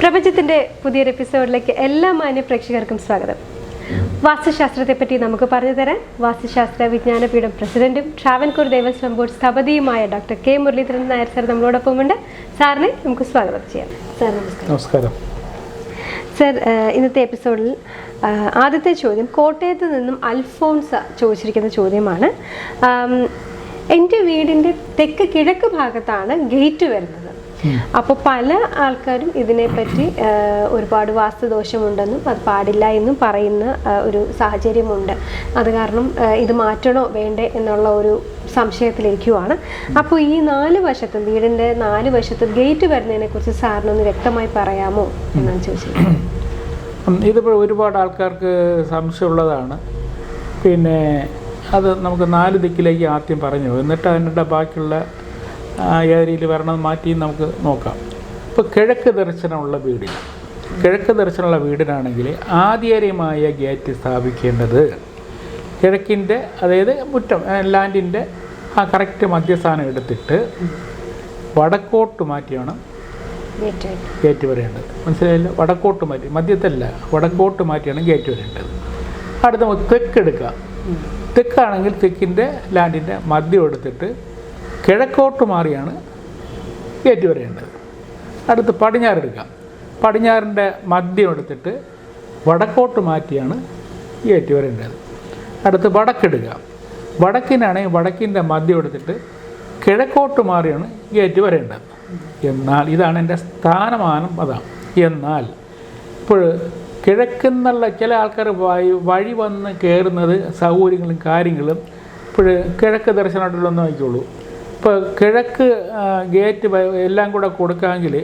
പ്രപഞ്ചത്തിന്റെ പുതിയൊരു എപ്പിസോഡിലേക്ക് എല്ലാ മാന്യ പ്രേക്ഷകർക്കും സ്വാഗതം. വാസ്തുശാസ്ത്രത്തെ പറ്റി നമുക്ക് പറഞ്ഞു തരാൻ വാസ്തുശാസ്ത്ര വിജ്ഞാനപീഠം പ്രസിഡന്റും Travancore Devaswom board സ്ഥപതിയുമായ doctor K Muraleedharan Nair sir നമ്മളോടൊപ്പമുണ്ട് സാറിനെ നമുക്ക് സ്വാഗതം ചെയ്യാം. സാർ നമസ്കാരം. നമസ്കാരം. സർ ഇന്നത്തെ എപ്പിസോഡിൽ ആദ്യത്തെ ചോദ്യം കോട്ടയത്ത് നിന്നും അൽഫോൺസ ചോദിച്ചിരിക്കുന്ന ചോദ്യമാണ്. എന്റെ വീടിന്റെ തെക്ക് കിഴക്ക് ഭാഗത്താണ് ഗേറ്റ് വരുന്നത്. അപ്പോൾ പല ആൾക്കാരും ഇതിനെപ്പറ്റി ഒരുപാട് വാസ്തുദോഷമുണ്ടെന്നും അത് പാടില്ല എന്നും പറയുന്ന ഒരു സാഹചര്യമുണ്ട്. അത് കാരണം ഇത് മാറ്റണോ വേണ്ടേ എന്നുള്ള ഒരു സംശയത്തിലിരിക്കുവാണ്. അപ്പോൾ ഈ നാല് വശത്തും വീടിന്റെ നാല് വശത്തും ഗേറ്റ് വരുന്നതിനെ കുറിച്ച് സാറിനൊന്ന് വ്യക്തമായി പറയാമോ എന്നാണ് ചോദിച്ചത്. ഇതിപ്പോൾ ഒരുപാട് ആൾക്കാർക്ക് സംശയമുള്ളതാണ്. പിന്നെ അത് നമുക്ക് നാല് ദിക്കിലേക്ക് ആദ്യം പറഞ്ഞു. എന്നിട്ട് അതിന്റെ ബാക്കിയുള്ള ഏരിയയിൽ വരണം മാറ്റി നമുക്ക് നോക്കാം. ഇപ്പോൾ കിഴക്ക് ദർശനമുള്ള വീടിന് കിഴക്ക് ദർശനമുള്ള വീടിനാണെങ്കിൽ ആദ്യര്യമായ ഗേറ്റ് സ്ഥാപിക്കേണ്ടത് കിഴക്കിന്റെ അതായത് മുറ്റം ലാൻഡിന്റെ ആ കറക്റ്റ് മധ്യസ്ഥാനം എടുത്തിട്ട് വടക്കോട്ട് മാറ്റിയാണ് ഗേറ്റ് വരേണ്ടത്. മനസ്സിലായല്ലോ? വടക്കോട്ട് മാറ്റി മധ്യത്തല്ല വടക്കോട്ട് മാറ്റിയാണ് ഗേറ്റ് വരേണ്ടത്. അടുത്ത തെക്ക് തെക്കെടുക്കുക തെക്കാണെങ്കിൽ തെക്കിന്റെ ലാൻഡിന്റെ മദ്യം എടുത്തിട്ട് കിഴക്കോട്ട് മാറിയാണ് ഗേറ്റ് വരേണ്ടത് അടുത്ത് പടിഞ്ഞാറെടുക്കാം പടിഞ്ഞാറിന്റെ മദ്യം എടുത്തിട്ട് വടക്കോട്ട് മാറ്റിയാണ് ഗേറ്റ് വരേണ്ടത് അടുത്ത് വടക്കെടുക്കുക വടക്കിനാണെങ്കിൽ വടക്കിന്റെ മദ്യം എടുത്തിട്ട് കിഴക്കോട്ട് മാറിയാണ് ഗേറ്റ് വരേണ്ടത് എന്നാൽ ഇതാണ് എന്റെ സ്ഥാനമാനം അതാണ്. എന്നാൽ ഇപ്പോൾ കിഴക്കെന്നുള്ള ചില ആൾക്കാർ വഴി വന്ന് കയറുന്നത് സൗകര്യങ്ങളും കാര്യങ്ങളും ഇപ്പോൾ കിഴക്ക് ദർശനമായിട്ടുള്ളതെന്ന് നോക്കിയുള്ളൂ ഇപ്പോൾ കിഴക്ക് ഗേറ്റ് എല്ലാം കൂടെ കൊടുക്കാമെങ്കിൽ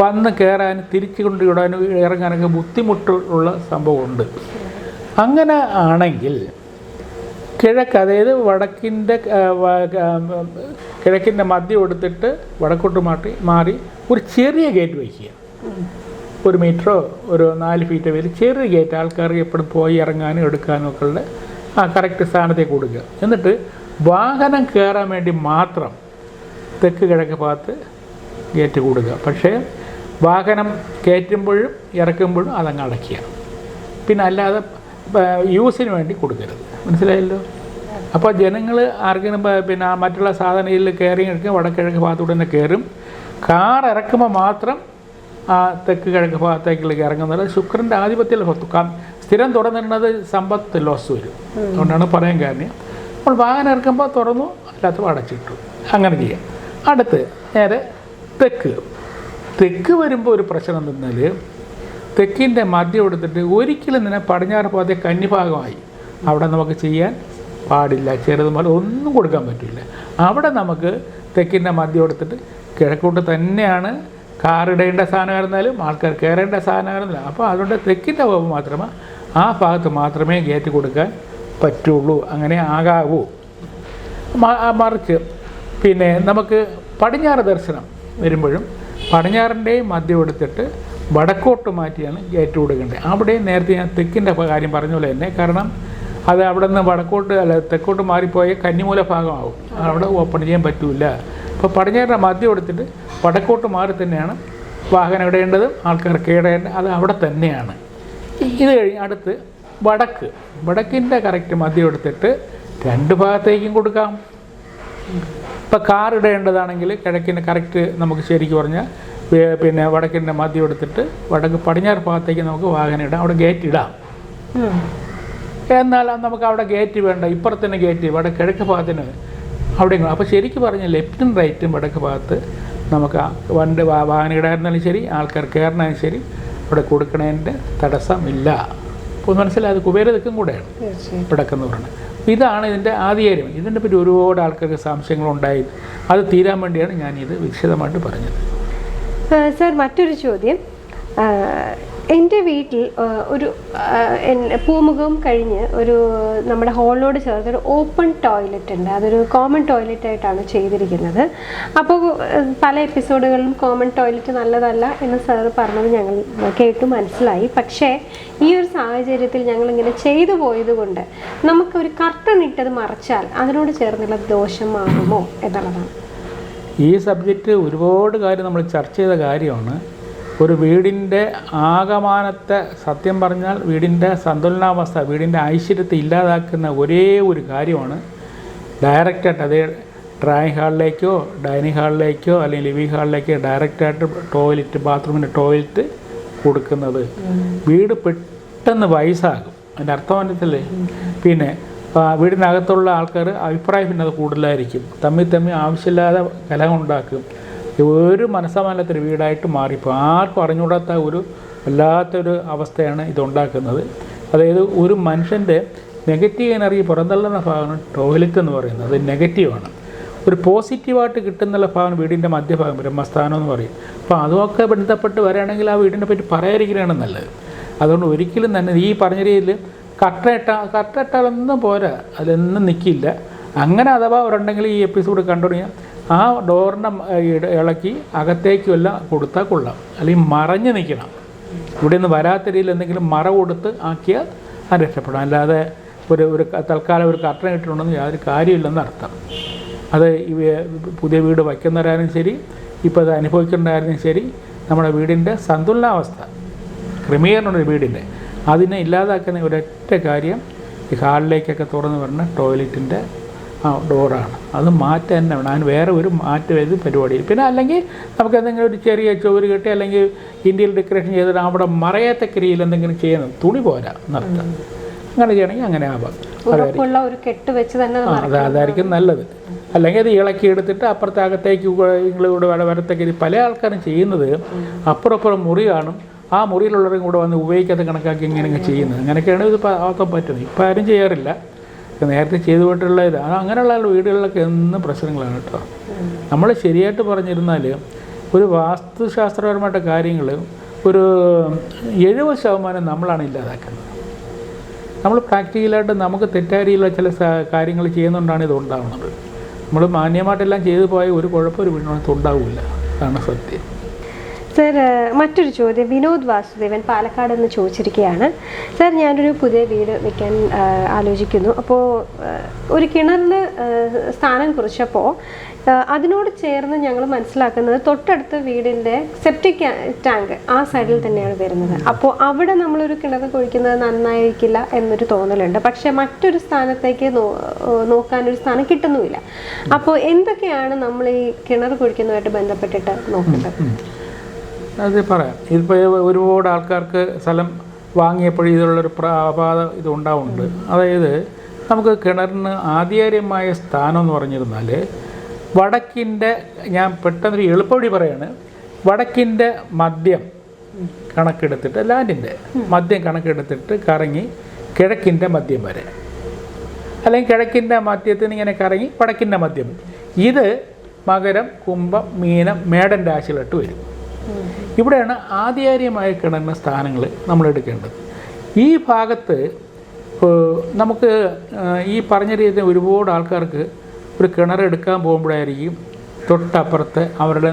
വന്ന് കയറാൻ തിരിച്ചു കൊണ്ട് ഇടാനും ഇറങ്ങാനൊക്കെ ബുദ്ധിമുട്ടുള്ള സംഭവമുണ്ട്. അങ്ങനെ ആണെങ്കിൽ കിഴക്ക് അതായത് വടക്കിന്റെ കിഴക്കിന്റെ മദ്യം എടുത്തിട്ട് വടക്കോട്ട് മാറ്റി മാറി ഒരു ചെറിയ ഗേറ്റ് വയ്ക്കുക. ഒരു മീറ്ററോ ഒരു നാല് ഫീറ്റ് വരെ. ചെറിയ ഗേറ്റ് ആൾക്കാർ എപ്പോഴും പോയി ഇറങ്ങാനും എടുക്കാനും ഒക്കെ ഉള്ള ആ കറക്റ്റ് സ്ഥാനത്തേക്ക് കൊടുക്കുക. എന്നിട്ട് വാഹനം കയറാൻ വേണ്ടി മാത്രം തെക്ക് കിഴക്ക് ഭാഗത്ത് ഗേറ്റ് കൊടുക്കുക പക്ഷേ വാഹനം കയറ്റുമ്പോഴും ഇറക്കുമ്പോഴും അതങ്ങ് അടയ്ക്കുക. പിന്നെ അല്ലാതെ യൂസിന് വേണ്ടി കൊടുക്കരുത്. മനസ്സിലായല്ലോ? അപ്പോൾ ജനങ്ങൾ ആർക്കും പിന്നെ മറ്റുള്ള സാധനയിൽ കയറി എടുക്കുക വടക്കിഴക്ക് ഭാഗത്തൂടെ തന്നെ കയറും. കാർ ഇറക്കുമ്പോൾ മാത്രം ആ തെക്ക് കിഴക്ക് ഭാഗത്തേക്കുള്ള ഇറങ്ങുന്നത് ശുക്രന്റെ ആധിപത്യത്തിൽ. സ്ഥിരം തുടർന്നിരുന്നത് സമ്പത്ത് ലോസ് വരും. അതുകൊണ്ടാണ് പറയാൻ കാരണം. അപ്പോൾ വാഹനം ഇറക്കുമ്പോൾ തുറന്നു അല്ലാത്തപ്പോൾ അടച്ചിട്ടു അങ്ങനെ ചെയ്യാം. അടുത്ത് നേരെ തെക്ക്. തെക്ക് വരുമ്പോൾ ഒരു പ്രശ്നം എന്നാൽ തെക്കിന്റെ മദ്യം എടുത്തിട്ട് ഒരിക്കലും തന്നെ പടിഞ്ഞാറ് പോകാതെ കന്നിഭാഗമായി അവിടെ നമുക്ക് ചെയ്യാൻ പാടില്ല. ചെറുത് മുതൽ ഒന്നും കൊടുക്കാൻ പറ്റില്ല. അവിടെ നമുക്ക് തെക്കിന്റെ മദ്യം എടുത്തിട്ട് കിഴക്കോട്ട് തന്നെയാണ് കാറിടേണ്ട സാധനമായിരുന്നാലും ആൾക്കാർ കയറേണ്ട സാധനമായിരുന്നില്ല അപ്പോൾ അതുകൊണ്ട് തെക്കിന്റെ ഭാഗം മാത്രമേ ആ ഭാഗത്ത് മാത്രമേ ഗേറ്റ് കൊടുക്കാൻ പറ്റുള്ളൂ അങ്ങനെ ആകാവൂ. മറിച്ച് പിന്നെ നമുക്ക് പടിഞ്ഞാറ് ദർശനം വരുമ്പോഴും പടിഞ്ഞാറിന്റെയും മദ്യം എടുത്തിട്ട് വടക്കോട്ട് മാറ്റിയാണ് ഗേറ്റ് കൊടുക്കേണ്ടത് അവിടെയും നേരത്തെ ഞാൻ തെക്കിന്റെ കാര്യം പറഞ്ഞ പോലെ തന്നെ കാരണം അത് അവിടെ നിന്ന് വടക്കോട്ട് അല്ല തെക്കോട്ട് മാറിപ്പോയ കന്നിമൂല ഭാഗമാവും. അവിടെ ഓപ്പൺ ചെയ്യാൻ പറ്റില്ല അപ്പോൾ പടിഞ്ഞാറിന്റെ മദ്യം എടുത്തിട്ട് വടക്കോട്ട് മാറി തന്നെയാണ് വാഹനം ഇടേണ്ടതും ആൾക്കാർക്ക് ഇടേണ്ടത് അത് അവിടെ തന്നെയാണ്. ഇത് കഴിഞ്ഞ് അടുത്ത് വടക്ക്. വടക്കിന്റെ കറക്റ്റ് മദ്യം എടുത്തിട്ട് രണ്ട് ഭാഗത്തേക്കും കൊടുക്കാം. ഇപ്പം കാർ ഇടേണ്ടതാണെങ്കിൽ കിഴക്കിന്റെ കറക്റ്റ് നമുക്ക് ശരിക്കും പറഞ്ഞാൽ പിന്നെ വടക്കിന്റെ മദ്യം എടുത്തിട്ട് വടക്ക് പടിഞ്ഞാറ് ഭാഗത്തേക്ക് നമുക്ക് വാഹനം ഇടാം. അവിടെ ഗേറ്റ് ഇടാം. എന്നാൽ നമുക്ക് അവിടെ ഗേറ്റ് വേണ്ട. ഇപ്പുറത്തന്നെ ഗേറ്റ് വട കിഴക്ക് ഭാഗത്തിന് അവിടെ അപ്പോൾ ശരിക്കും പറഞ്ഞാൽ ലെഫ്റ്റും റൈറ്റും വടക്ക് ഭാഗത്ത് നമുക്ക് വണ്ടി വാഹനം ഇടായിരുന്നാലും ശരി ആൾക്കാർ കയറണാലും ശരി അവിടെ കൊടുക്കണതിന്റെ തടസ്സമില്ല. മനസ്സിലായത് കുബേര ദിക്കും കൂടെയാണ് പിടക്കെന്ന് പറയുന്നത്. ഇതാണ് ഇതിന്റെ ആധികാര്യം ഇതിന്റെ പറ്റി ഒരുപാട് ആൾക്കാർക്ക് സംശയങ്ങളുണ്ടായി അത് തീരാൻ വേണ്ടിയാണ് ഞാനിത് വിശദമായിട്ട് പറഞ്ഞത്. സർ മറ്റൊരു ചോദ്യം. എന്റെ വീട്ടിൽ ഒരു പൂമുഖം കഴിഞ്ഞ് ഒരു നമ്മുടെ ഹോളിനോട് ചേർത്ത് ഒരു ഓപ്പൺ ടോയ്ലറ്റ് ഉണ്ട്. അതൊരു കോമൺ ടോയ്ലറ്റ് ആയിട്ടാണ് ചെയ്തിരിക്കുന്നത്. അപ്പോൾ പല എപ്പിസോഡുകളിലും കോമൺ ടോയ്ലറ്റ് നല്ലതല്ല എന്ന് സാർ പറഞ്ഞത് ഞങ്ങൾ കേട്ടു മനസ്സിലായി. പക്ഷേ ഈ ഒരു സാഹചര്യത്തിൽ ഞങ്ങളിങ്ങനെ ചെയ്തു പോയത് കൊണ്ട് നമുക്കൊരു കർട്ടൺ ഇട്ടത് മറച്ചാൽ അതിനോട് ചേർന്നുള്ള ദോഷം മാറുമോ എന്നുള്ളതാണ്. ഈ സബ്ജക്റ്റ് ഒരുപാട് കാര്യം നമ്മൾ ചർച്ച ചെയ്ത കാര്യമാണ്. ഒരു വീടിന്റെ ആകമാനത്തെ സത്യം പറഞ്ഞാൽ വീടിന്റെ സന്തുലനാവസ്ഥ വീടിന്റെ ഐശ്വര്യത്തെ ഇല്ലാതാക്കുന്ന ഒരേ ഒരു കാര്യമാണ് ഡയറക്റ്റായിട്ട് അതേ ഡ്രായിങ് ഹാളിലേക്കോ ഡൈനിങ് ഹാളിലേക്കോ അല്ലെങ്കിൽ ലിവിങ് ഹാളിലേക്കോ ഡയറക്റ്റായിട്ട് ടോയ്ലറ്റ് ബാത്റൂമിന്റെ ടോയ്ലറ്റ് കൊടുക്കുന്നത്. വീട് പെട്ടെന്ന് വയസ്സാകും. അതിന്റെ അർത്ഥം മനസ്സിലേ പിന്നെ വീടിനകത്തുള്ള ആൾക്കാർ അഭിപ്രായ ഭിന്നത കൂടുതലായിരിക്കും. തമ്മിൽ തമ്മിൽ ആവശ്യമില്ലാതെ കലഹം ഉണ്ടാക്കും. ഒരു മനസ്സമാനത്തിന് വീടായിട്ട് മാറിപ്പോൾ ആർക്കും അറിഞ്ഞുകൂടാത്ത ഒരു വല്ലാത്തൊരു അവസ്ഥയാണ് ഇതുണ്ടാക്കുന്നത്. അതായത് ഒരു മനുഷ്യന്റെ നെഗറ്റീവ് എനർജി പുറന്തള്ളുന്ന ഭാഗമാണ് ടോയ്ലറ്റ് എന്ന് പറയുന്നത്. അത് നെഗറ്റീവാണ്. ഒരു പോസിറ്റീവായിട്ട് കിട്ടുന്നുള്ള ഭാഗം വീടിന്റെ മധ്യഭാഗം ബ്രഹ്മസ്ഥാനം എന്ന് പറയും. അപ്പോൾ അതുമൊക്കെ ബന്ധപ്പെട്ട് വരികയാണെങ്കിൽ ആ വീടിനെ പറ്റി പറയാതിരിക്കുകയാണ് നല്ലത്. അതുകൊണ്ട് ഒരിക്കലും തന്നെ ഈ പറഞ്ഞ രീതിയിൽ കട്ടയിട്ട കട്ടയിട്ടാലൊന്നും പോരാ. അതിലൊന്നും നിൽക്കില്ല അങ്ങനെ അഥവാ അവരുണ്ടെങ്കിൽ ഈ എപ്പിസോഡ് കണ്ടു കഴിഞ്ഞാൽ ആ ഡോറിന്റെ ഇളക്കി അകത്തേക്കും എല്ലാം കൊടുത്താൽ കൊള്ളാം. അല്ലെങ്കിൽ മറഞ്ഞ് നിൽക്കണം. ഇവിടെ നിന്ന് വരാത്ത രീതിയിൽ എന്തെങ്കിലും മറ കൊടുത്ത് ആക്കിയാൽ അത് രക്ഷപ്പെടാം. അല്ലാതെ ഒരു ഒരു തൽക്കാലം ഒരു കട്ടൻ ഇട്ടിട്ടുണ്ടെന്ന് യാതൊരു കാര്യമില്ലെന്ന് അർത്ഥം. അത് പുതിയ വീട് വയ്ക്കുന്നവരായാലും ശരി ഇപ്പോൾ അത് അനുഭവിക്കേണ്ടതായാലും ശരി നമ്മുടെ വീടിന്റെ സന്തുലനാവസ്ഥ ക്രമീകരണം ഒരു വീടിന്റെ അതിനെ ഇല്ലാതാക്കുന്ന ഒരൊറ്റ കാര്യം ഈ ഹാളിലേക്കൊക്കെ തുറന്ന് വരുന്ന ടോയ്ലറ്റിന്റെ ആ ഡോറാണ് അത് മാറ്റം തന്നെ വേണം. അതിന് വേറെ ഒരു മാറ്റം ഏത് പരിപാടിയിൽ പിന്നെ അല്ലെങ്കിൽ നമുക്ക് എന്തെങ്കിലും ഒരു ചെറിയ ചോറ് കെട്ടി അല്ലെങ്കിൽ ഇന്ത്യയിൽ ഡെക്കറേഷൻ ചെയ്തിട്ട് അവിടെ മറയത്തക്ക രീതിയിൽ എന്തെങ്കിലും ചെയ്യണം തുണി പോരാ നിർത്താം. അങ്ങനെ ചെയ്യണമെങ്കിൽ അങ്ങനെ ആവാം. ഉറപ്പുള്ള ഒരു കെട്ട് വെച്ച് തന്നെ ആ അത് അതായിരിക്കും നല്ലത്. അല്ലെങ്കിൽ അത് ഇളക്കി എടുത്തിട്ട് അപ്പുറത്തെ അകത്തേക്ക് നിങ്ങളിവിടെ വര വരത്തേക്ക് പല ആൾക്കാരും ചെയ്യുന്നത് അപ്പുറം അപ്പുറം മുറി കാണും. ആ മുറിയിലുള്ളവരും കൂടെ വന്ന് ഉപയോഗിക്കാത്ത കണക്കാക്കി ഇങ്ങനെ ചെയ്യുന്നത്. അങ്ങനെയൊക്കെയാണ് ഇത് ആക്കാൻ പറ്റുന്നത്. ഇപ്പം ആരും ചെയ്യാറില്ല. നേരത്തെ ചെയ്തു പോയിട്ടുള്ള ഇത്. അത് അങ്ങനെയുള്ള വീടുകളിലൊക്കെ എന്നും പ്രശ്നങ്ങളാണ് കേട്ടോ. നമ്മൾ ശരിയായിട്ട് പറഞ്ഞിരുന്നാൽ ഒരു വാസ്തുശാസ്ത്രപരമായിട്ട് കാര്യങ്ങൾ ഒരു എഴുപത് ശതമാനം നമ്മളാണ് ഇല്ലാതാക്കുന്നത്. നമ്മൾ പ്രാക്ടിക്കലായിട്ട് നമുക്ക് തെറ്റായ രീതിയിലുള്ള ചില കാര്യങ്ങൾ ചെയ്യുന്നതുകൊണ്ടാണ് ഇത് ഉണ്ടാകുന്നത് നമ്മൾ മാന്യമായിട്ടെല്ലാം ചെയ്തു പോയാൽ ഒരു കുഴപ്പം ഒരു വീടിനകത്ത് ഉണ്ടാവില്ല. അതാണ് സത്യം. സർ മറ്റൊരു ചോദ്യം. വിനോദ് വാസുദേവൻ പാലക്കാട് നിന്ന് ചോദിച്ചിരിക്കുകയാണ്. സർ ഞാനൊരു പുതിയ വീട് വെക്കാൻ ആലോചിക്കുന്നു. അപ്പോൾ ഒരു കിണറിന് സ്ഥാനം കുറിച്ചപ്പോൾ അതിനോട് ചേർന്ന് ഞങ്ങൾ മനസ്സിലാക്കുന്നത് തൊട്ടടുത്ത വീടിന്റെ സെപ്റ്റിക് ടാങ്ക് ആ സൈഡിൽ തന്നെയാണ് വരുന്നത്. അപ്പോൾ അവിടെ നമ്മളൊരു കിണർ കുഴിക്കുന്നത് നന്നായിരിക്കില്ല എന്നൊരു തോന്നലുണ്ട്. പക്ഷേ മറ്റൊരു സ്ഥാനത്തേക്ക് നോക്കാനൊരു സ്ഥാനം കിട്ടുന്നുമില്ല. അപ്പോൾ എന്തൊക്കെയാണ് നമ്മൾ ഈ കിണർ കുഴിക്കുന്നതുമായിട്ട് ബന്ധപ്പെട്ടിട്ട് നോക്കേണ്ടത്? അത് പറയാം. ഇതിപ്പോൾ ഒരുപാട് ആൾക്കാർക്ക് സ്ഥലം വാങ്ങിയപ്പോൾ ഇതിലുള്ളൊരു പ്രാപാത ഇത് ഉണ്ടാവുന്നുണ്ട്. അതായത് നമുക്ക് കിണറിന് ആധികാരികമായ സ്ഥാനം എന്ന് പറഞ്ഞിരുന്നാൽ വടക്കിന്റെ ഞാൻ പെട്ടെന്നൊരു എളുപ്പവഴി പറയാണ് വടക്കിന്റെ മദ്യം കണക്കെടുത്തിട്ട് ലാൻഡിന്റെ മദ്യം കണക്കെടുത്തിട്ട് കറങ്ങി കിഴക്കിന്റെ മദ്യം വരെ. അല്ലെങ്കിൽ കിഴക്കിന്റെ മദ്യത്തിന് ഇങ്ങനെ കറങ്ങി വടക്കിന്റെ മദ്യം. ഇത് മകരം കുംഭം മീനം മേടൻ രാശിയിലിട്ട് വരും. ഇവിടെയാണ് ആധികാരികമായ കിണറിന് സ്ഥാനങ്ങൾ നമ്മൾ എടുക്കേണ്ടത്. ഈ ഭാഗത്ത് നമുക്ക് ഈ പറഞ്ഞ രീതിയിൽ ഒരുപാട് ആൾക്കാർക്ക് ഒരു കിണർ എടുക്കാൻ പോകുമ്പോഴായിരിക്കും തൊട്ടപ്പുറത്ത് അവരുടെ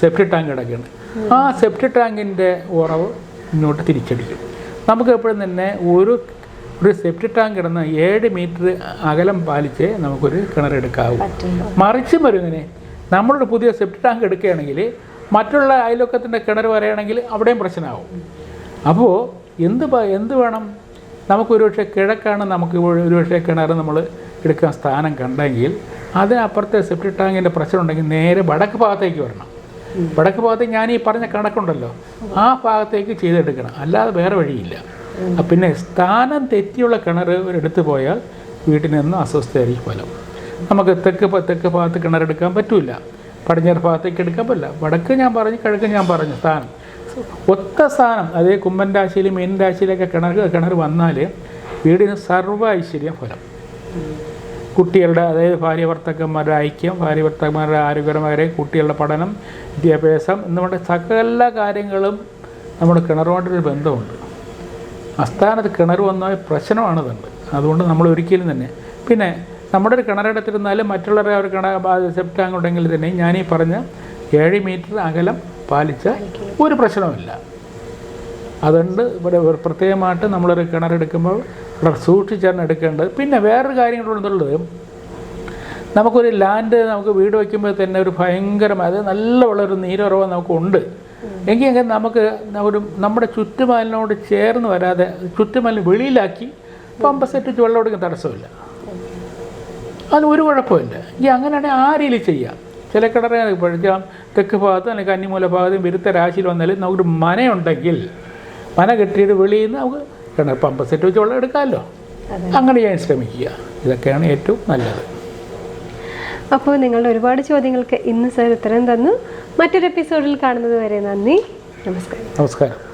സെപ്റ്റി ടാങ്ക് കിടക്കുന്നത് ആ സെപ്റ്റി ടാങ്കിന്റെ ഉറവ് ഇങ്ങോട്ട് തിരിച്ചടിക്കും. നമുക്ക് എപ്പോഴും തന്നെ ഒരു ഒരു സെപ്റ്റി ടാങ്ക് കിടന്ന് ഏഴ് മീറ്റർ അകലം പാലിച്ച് നമുക്കൊരു കിണറെടുക്കാവൂ മറിച്ചും വരും ഇങ്ങനെ നമ്മളൊരു പുതിയ സെപ്റ്റി ടാങ്ക് എടുക്കുകയാണെങ്കിൽ മറ്റുള്ള അയൽവക്കത്തിന്റെ കിണർ വരെയാണെങ്കിൽ അവിടെയും പ്രശ്നമാവും. അപ്പോൾ എന്ത് എന്ത് വേണം? നമുക്ക് ഒരുപക്ഷെ കിഴക്കാണ് നമുക്ക് ഒരു- ഒരുപക്ഷെ കിണർ നമ്മൾ എടുക്കാൻ സ്ഥാനം കണ്ടെങ്കിൽ അതിനപ്പുറത്തെ സെപ്റ്റി ടാങ്കിന്റെ പ്രശ്നം ഉണ്ടെങ്കിൽ നേരെ വടക്ക് ഭാഗത്തേക്ക് വരണം. വടക്ക് ഭാഗത്തേക്ക് ഞാൻ ഈ പറഞ്ഞ കണക്കുണ്ടല്ലോ. ആ ഭാഗത്തേക്ക് ചെയ്തെടുക്കണം. അല്ലാതെ വേറെ വഴിയില്ല. പിന്നെ സ്ഥാനം തെറ്റിയുള്ള കിണർ എടുത്തു പോയാൽ വീട്ടിൽ നിന്ന് അസ്വസ്ഥയായിരിക്കും ഫലം. നമുക്ക് തെക്ക് തെക്ക് ഭാഗത്ത് കിണറെടുക്കാൻ പറ്റില്ല പടിഞ്ഞാറ് ഭാഗത്തേക്ക് എടുക്കാൻ പറ്റില്ല. വടക്ക് ഞാൻ പറഞ്ഞു കിഴക്ക് ഞാൻ പറഞ്ഞു. സ്ഥാനം ഒത്ത സ്ഥാനം അതേ കുമ്പൻ രാശിയിലും മീൻ രാശിയിലൊക്കെ കിണർ കിണർ വന്നാൽ വീടിന് സർവ ഐശ്വര്യ ഫലം. കുട്ടികളുടെ അതായത് ഭാര്യ ഭർത്താക്കന്മാരുടെ ഐക്യം ഭാര്യ ഭർത്താക്കന്മാരുടെ ആരോഗ്യപരമായ കുട്ടികളുടെ പഠനം വിദ്യാഭ്യാസം നമ്മുടെ സകല കാര്യങ്ങളും നമ്മുടെ കിണറുമായിട്ടൊരു ബന്ധമുണ്ട്. അസ്ഥാനത്ത് കിണർ വന്നാൽ പ്രശ്നമാണ് അതുകൊണ്ട് നമ്മൾ ഒരിക്കലും തന്നെ. പിന്നെ നമ്മുടെ ഒരു കിണറെടുത്തിരുന്നാലും മറ്റുള്ളവരെ ഒരു കിണർ ടാങ്ക് ഉണ്ടെങ്കിൽ തന്നെ ഞാൻ ഈ പറഞ്ഞ ഏഴ് മീറ്റർ അകലം പാലിച്ച ഒരു പ്രശ്നവുമില്ല. അതുകൊണ്ട് ഇവിടെ പ്രത്യേകമായിട്ട് നമ്മളൊരു കിണറെടുക്കുമ്പോൾ വളരെ സൂക്ഷിച്ചാണ് എടുക്കേണ്ടത്. പിന്നെ വേറൊരു കാര്യം കൂടെ ഉള്ളത് നമുക്കൊരു ലാൻഡ് നമുക്ക് വീട് വയ്ക്കുമ്പോൾ തന്നെ ഒരു ഭയങ്കരമായ അത് നല്ല ഉള്ളൊരു നീരുറവ് നമുക്കുണ്ട്. എങ്കിൽ നമുക്ക് ഒരു നമ്മുടെ ചുറ്റുമലിനോട് ചേർന്ന് വരാതെ ചുറ്റുമലിന് വെളിയിലാക്കി പമ്പ് സെറ്റ് വെള്ളം എടുക്കുന്ന തടസ്സമില്ല. അതിന് ഒരു കുഴപ്പമില്ല. ഈ അങ്ങനെയാണെങ്കിൽ ആ രീതിയിൽ ചെയ്യാം? ചില കിടറ പഠിച്ചാൽ തെക്ക് ഭാഗത്ത് അല്ലെങ്കിൽ കന്നിമൂല ഭാഗത്തും വിരുദ്ധ രാശിയിൽ വന്നാലും നമുക്കൊരു മനയുണ്ടെങ്കിൽ മന കെട്ടിയിട്ട് വെളിയിൽ നിന്ന് നമുക്ക് കിണർ പമ്പ് സെറ്റ് വെച്ച് വെള്ളം എടുക്കാമല്ലോ. അങ്ങനെ ചെയ്യാൻ ശ്രമിക്കുക. ഇതൊക്കെയാണ് ഏറ്റവും നല്ലത്. അപ്പോൾ നിങ്ങളുടെ ഒരുപാട് ചോദ്യങ്ങൾക്ക് ഇന്ന് സാർ ഉത്തരം തന്നു. മറ്റൊരു എപ്പിസോഡിൽ കാണുന്നത് വരെ നന്ദി. നമസ്കാരം. നമസ്കാരം.